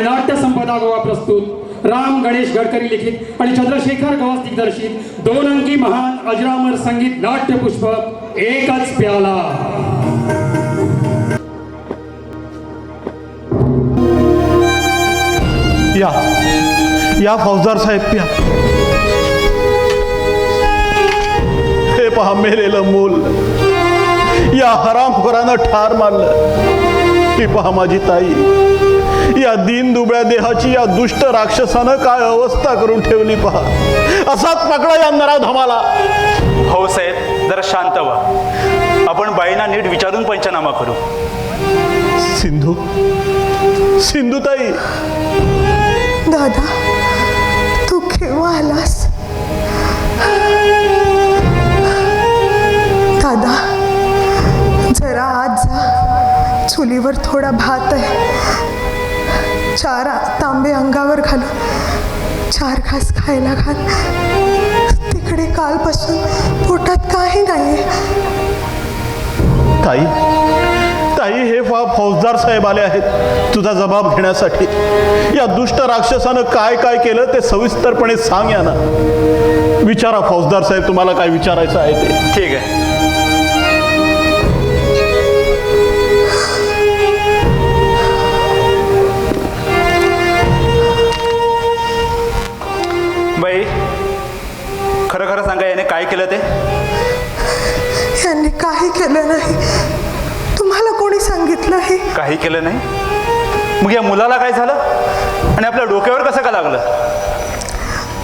नाट्य संपदा गोवा प्रस्तुत. राम गणेश गडकरी लिखित आणि चंद्रशेखर गवास दिग्दर्शित दोन अंकी महान अजरामर संगीत नाट्य पुष्प एकच प्याला. या. या फौजदार साहेब प्या हे पहा मेलेलं मूल. या हरामखोरानं ठार मारलं. ही पहा माझी ताई. या दीन दुबळ्या देहाची या दुष्ट राक्षसानं काय अवस्था करून ठेवली पहा. असाच पकडा या नराधमाला. हो साहेब जरा शांत व्हा. आपण बाईंना नीट विचारून पंचनामा करू. सिंधू सिंधुताई. दादा तू केव्हा आलास? दादा जरा आज जा. चुलीवर थोडा भात आहे. चार तांबे अंगावर घालून चार घास खायला घाल. तिकडे कालपासून पोटात काही नाही ताई ताई हे फौजदार साहेब आले आहेत तुझा जबाब घेण्यासाठी. या दुष्ट राक्षसानं काय काय केलं ते सविस्तरपणे सांग या ना विचारा फौजदार साहेब तुम्हाला काय विचारायचं आहे ते. ठीक आहे. काय केलं ते? यांनी काही केलं नाही. तुम्हाला कोणी सांगितलं हे? काही केलं नाही? मग या मुलाला काय झालं? आणि आपल्या डोक्यावर कसं का लागलं?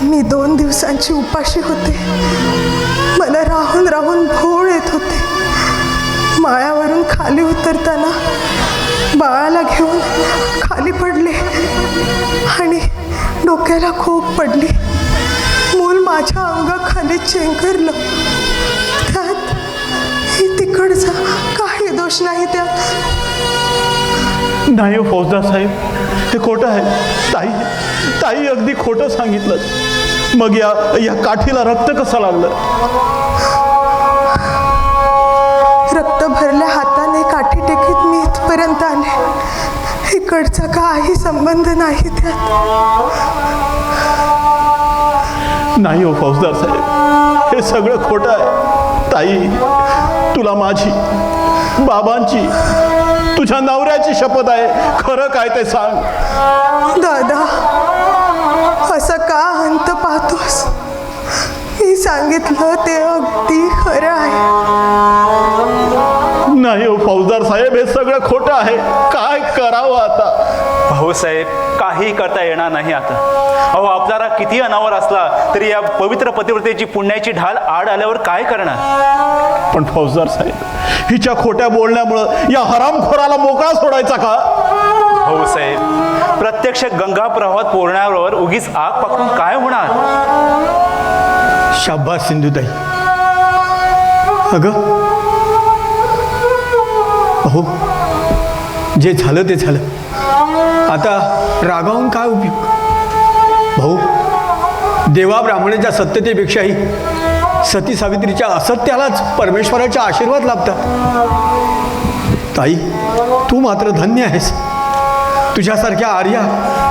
मी दोन दिवसांची उपाशी होते. मला राहून राहून भोळ येत होते. माळ्यावरून खाली उतरताना बाळाला घेऊन खाली पडले आणि डोक्याला खूप पडली. माझ्या अंगाखाली चेंगरलं. त्यात हे तिकडचा काही दोष नाही त्यात. नाही हो फौजदार साहेब हे खोटं आहे. ताई ताई अगदी खोटं सांगितलं. मग या या काठीला रक्त कसं लागलं? रक्त भरल्या हाताने काठी टेकीत मी इथपर्यंत आले. इकडचा काही संबंध नाही त्यात. नाही हो फौजदार साहेब. हे सगळं खोटं आहे. ताई तुला माझी बाबांची तुझ्या नवऱ्याची शपथ आहे. खरं काय ते सांग. दादा असं का अंत पाहतोस? मी सांगितलं ते अगदी खरं आहे. नाही हो फौजदार साहेब हे सगळं खोटं आहे. काय करावं आता? भाऊसाहेब काही करता येणार नाही आता. अहो आपल्याला किती अनावर असला तरी या पवित्र पतिव्रतेची पुण्याची ढाल आड आल्यावर काय करणार? पण फौजदार साहेब हिच्या खोट्या बोलण्यामुळं या हरामखोराला मोकळा सोडायचा का? भाऊसाहेब प्रत्यक्ष गंगा प्रवाहात पोहण्यावर उगीच आग पाकून काय होणार? शाबास सिंधुताई. अगं अहो जे झालं ते झालं. आता रागावून काय उपयोग? भाऊ देवा ब्राह्मणाच्या सत्यतेपेक्षाही सती सावित्रीच्या असत्यालाच परमेश्वराचा आशीर्वाद लाभतात. ताई तू मात्र धन्य आहेस. तुझ्यासारख्या आर्या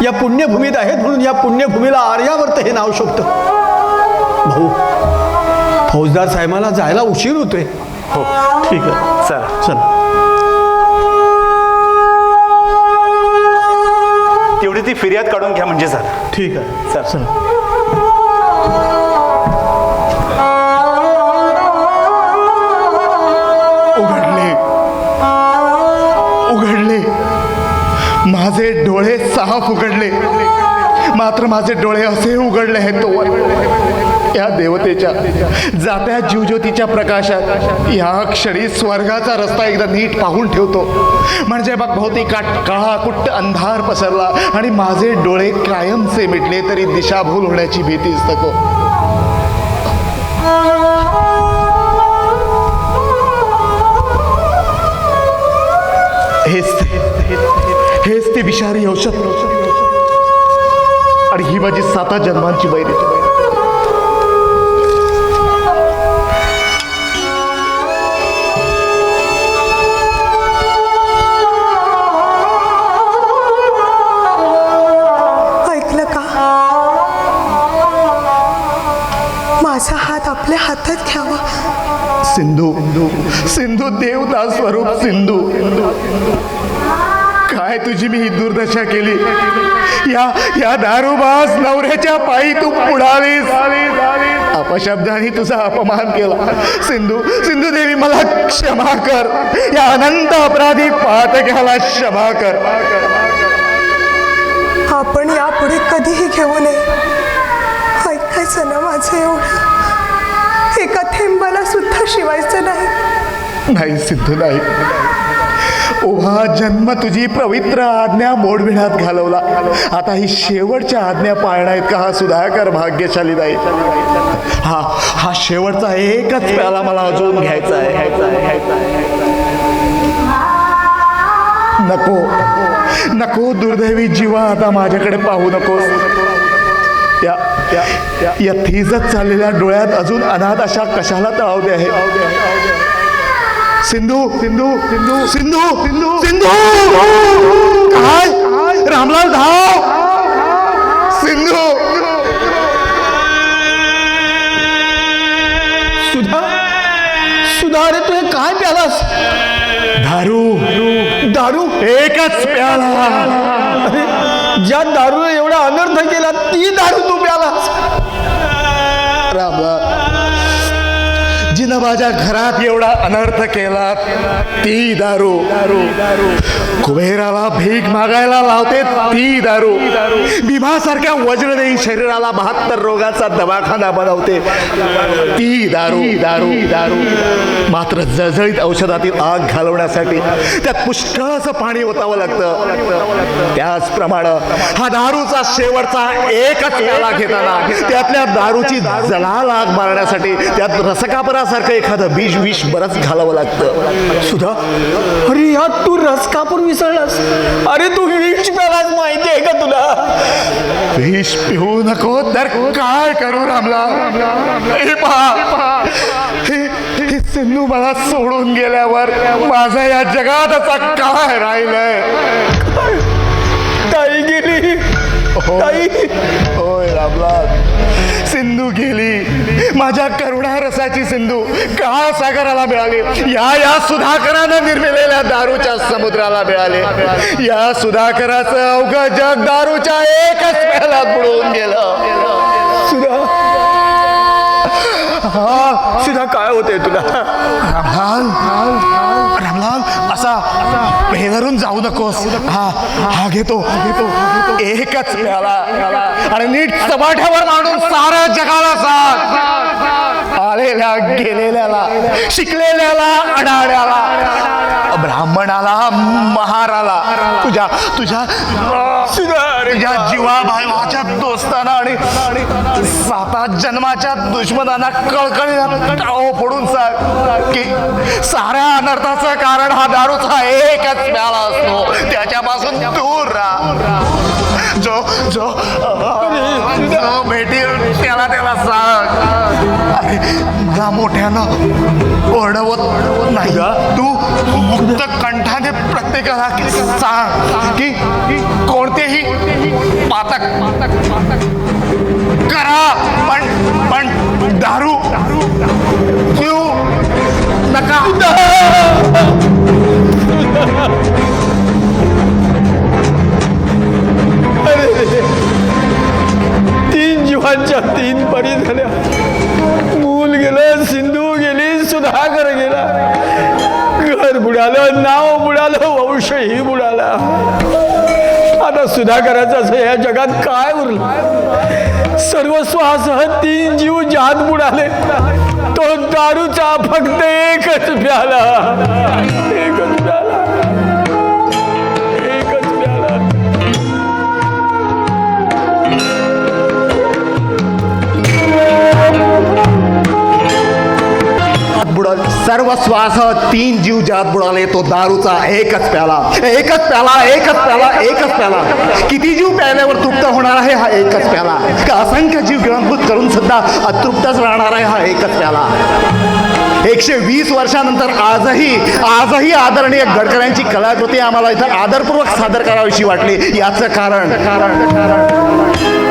या पुण्यभूमीत आहेत म्हणून या पुण्यभूमीला आर्यावर्त हे नाव शोभतं. भाऊ फौजदार साहेबाला जायला उशीर होतोय. हो ठीक आहे. चला. चला. तेवढी ती फिर्याद काढून घ्या म्हणजे झालं. ठीक आहे. चला. चला. उघडले. उघडले. माझे डोळे साफ उघडले. मात्र माझे डोळे असे उघडले आहेत. तो या देवतेच्या जात्या जीवज्योतीच्या प्रकाशात या क्षणी स्वर्गाचा रस्ता एकदा नीट पाहून ठेवतो. म्हणजे बघ भोवती काट काळा कुट्ट अंधार पसरला आणि माझे डोळे कायमचे मिटले तरी दिशाभूल होण्याची भीतीच नको हेच ते हेच ते विषारी औषध. आणि ही माझी साता जन्मांची बैरी सिंधू. सिंधू देवता स्वरूप सिंधू. काय तुझी मी ही दुर्दशा केली? या या दारुबास नवऱ्याच्या पायी तू पुढावीस अपशब्दाने तुझा अपमान केला. सिंधू सिंधू देवी मला क्षमा कर. या अनंत अपराधी पातक्याला क्षमा कर. आपण यापुढे कधीही घेऊ नये. ऐकायचं ना माझं एवढं? मला शिवायचं नाही. नाही सिद्धू नाही. उभा जन्म तुझी पवित्र आज्ञा मोडविण्यात घालवला. आता ही शेवटच्या आज्ञा पाळणार का? हा सुधाकर भाग्यशाली नाही हा हा शेवटचा एकच प्याला मला अजून घ्यायचा आहे. नको नको दुर्दैवी जीवा आता माझ्याकडे पाहू नकोस. या थिजत चाललेल्या डोळ्यात अजून अनाथ अशा कशाला तळावते आहे? सिंधू सिंधू सिंधू सिंधू सिंधू. सिंधू! काय? रामलाल धाव! सिंधू! सुधा सुधा अरे तू काय प्यालास? दारू. दारू? एकच प्याला. ज्या दारूने एवढा अनर्थ केला ती दारू तू प्यालास माझ्या घरात एवढा अनर्थ केला ती दारू. कुबेराला भीक मागायला लावते ती दारू. भीमासारख्या वज्रदेही शरीराला बहात्तर रोगाचा दवाखाना बनवते ती दारू. दारू दारू मात्र जळजळीत औषधातील आग घालवण्यासाठी त्यात पुष्कळच पाणी ओतावं लागतं. त्याचप्रमाणे हा दारूचा शेवटचा एकच प्याला घेताना त्यातल्या दारूची जळाल आग मारण्यासाठी त्यात रसकापरासारखं एखादं बीज विष बरंच घालावं लागतं. सुधा अरे यात तू रस कापून विसरलास अरे तू विष प्यालास माहिती आहे का तुला? विष पिऊ नको तर काय करू रामला? हे सिंधू मला सोडून गेल्यावर माझा या जगात असा काय राहिलंय? ताई गेली. ताई. होय रामलाल सिंधू गेली. माझ्या करुणा रसाची सिंधू का सागराला मिळाली. या या सुधाकरानं निर्मिलेल्या दारूच्या समुद्राला मिळाले. या सुधाकराचं अवघ जग दारूच्या एकच वेळेला बुडवून गेलं. सुधा. हा सुधा काय होते तुला? रामलाल रामलाल असा पेहरून जाऊ नकोस. हा हा घेतो घेतो एकच प्याला आणि नीट चबाठ्यावर मांडून साऱ्या जगाला सांग आलेल्या गेलेल्याला शिकलेल्याला अडाड्याला ब्राह्मणाला महाराला तुझ्या तुझ्या तुझ्या जीवाभावाच्या असताना आणि सात जन्माच्या दुश्मनांना कळकळी टाळो पडून सांग की साऱ्या अनर्थाचं कारण हा दारूचा एकच प्याला असतो. त्याच्यापासून दूर राहा. जो जो जो भेटील त्याला त्याला सांग अरे मला मोठ्यानं ओरडवत नाही तू मुक्त कंठाने प्रत्येकाला सांग. की कोणतेही पातक. करा. पण पण दारू पिऊ नका. तीन जीवांच्या तीन परी झाल्या. मूल गेलं सिंधू गेली सुधाकर गेला. घर बुडालं नाव बुडालं वंशही बुडाला. आता सुधाकराचं असं या जगात काय उरलं? सर्वस्वासह तीन जीव जात बुडाले. तो दारूचा फक्त एकच प्याला. एकच सर्व श्वास तीन जीव जात बुडाले तो दारूचा एकच प्याला. एकच प्याला एकच प्याला एकच प्याला. किती जीव प्यायल्यावर तृप्त होणार आहे हा एकच प्याला. का असंख्य जीव गिळंभूत करून सुद्धा अतृप्तच राहणार आहे हा एकच प्याला. एकशे वीस वर्षानंतर आजही आजही आदरणीय गडकऱ्यांची कलाकृती आम्हाला इथं आदरपूर्वक सादर करावीशी वाटली. याचं कारण कारण कारण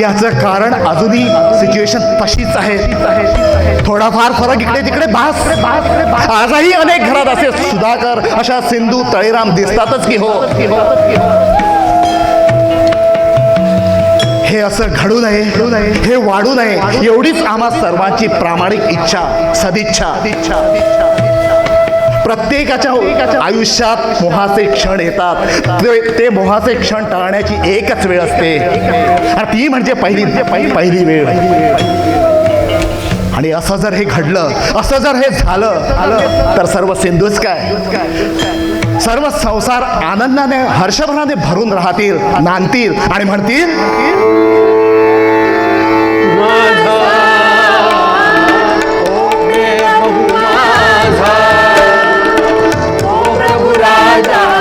याचं कारण अजूनही सिच्युएशन तशीच आहे. थोडाफार फरक इकडे तिकडे भास आजही अनेक घरात असे सुधाकर अशा सिंधू तळीराम दिसतातच की हो. हे असं घडू नये हे वाढू नये एवढीच आम्हा सर्वांची प्रामाणिक इच्छा सदिच्छा. प्रत्येकाच्या आयुष्यात मोहाचे क्षण येतात. ते- ते मोहाचे क्षण टाळण्याची एकच वेळ असते. आणि ती म्हणजे पहिली पहिली वेळ. आणि असं जर हे घडलं असं जर हे झालं तर सर्व सिंधूच काय? सर्व संसार आनंदाने हर्षभराने भरून राहतील नांदतील आणि म्हणतील माझा Father